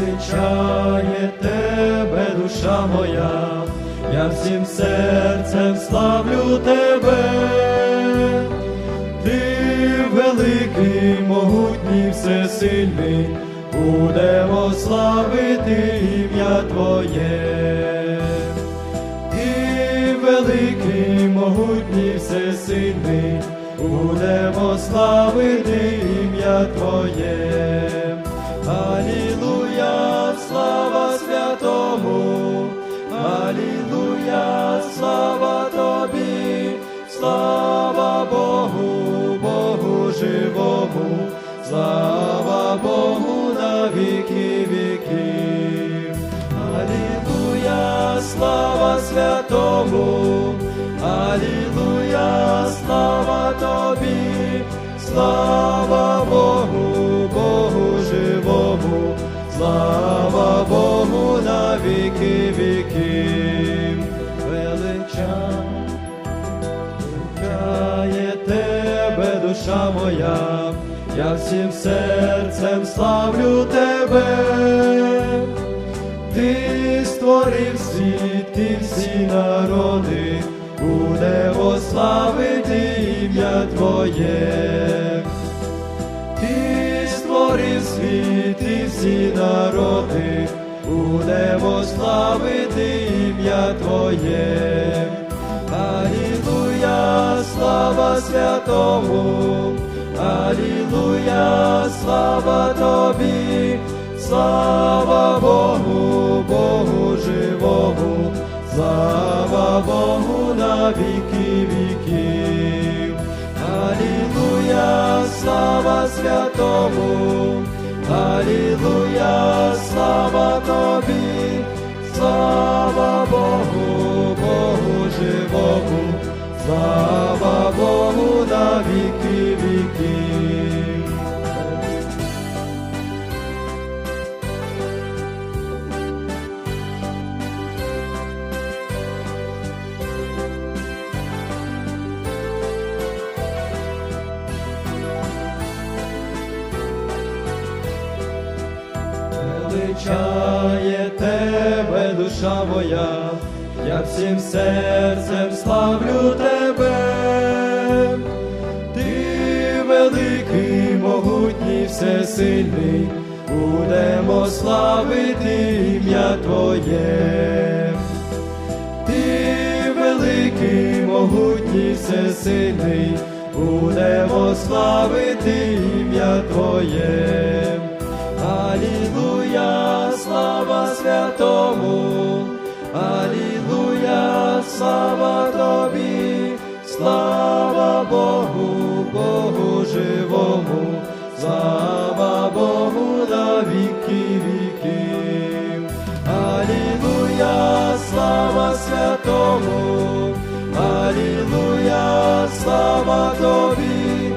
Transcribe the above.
величає тебе, душа моя, я всім серцем славлю тебе, ти великий, могутній, всесильний, будемо славити ім'я Твоє. Ти великий, могутній, всесильний, будемо славити ім'я Твоє. Алілуя, живому, слава Богу на віки віків. Алілуя, слава святому, Алілуя, слава Тобі, слава Богу, Богу живому, слава Богу на віки віків. Моя, я всім серцем славлю тебе. Ти створив світ і всі народи, будемо славити ім'я Твоє. Ти створив світ і всі народи, будемо славити ім'я Твоє. Алілуя, слава святому, Алілуя, слава Тобі, слава Богу, Богу живому, слава Богу на віки віків. Алілуя, слава святому, Алілуя, слава Тобі, слава Богу, Богу живому, слава Богу на віки віків. Величає тебе, душа моя, я всім серцем славлю тебе, великий, могутній, всесильний, будемо славити ім'я Твоє. Ти великий, могутній, всесильний, будемо славити ім'я Твоє. Алілуя, слава святому, Алілуя, слава Тобі, слава Богу, живому, слава Богу на віки віків. Алілуя, слава святому, Алілуя, слава Тобі,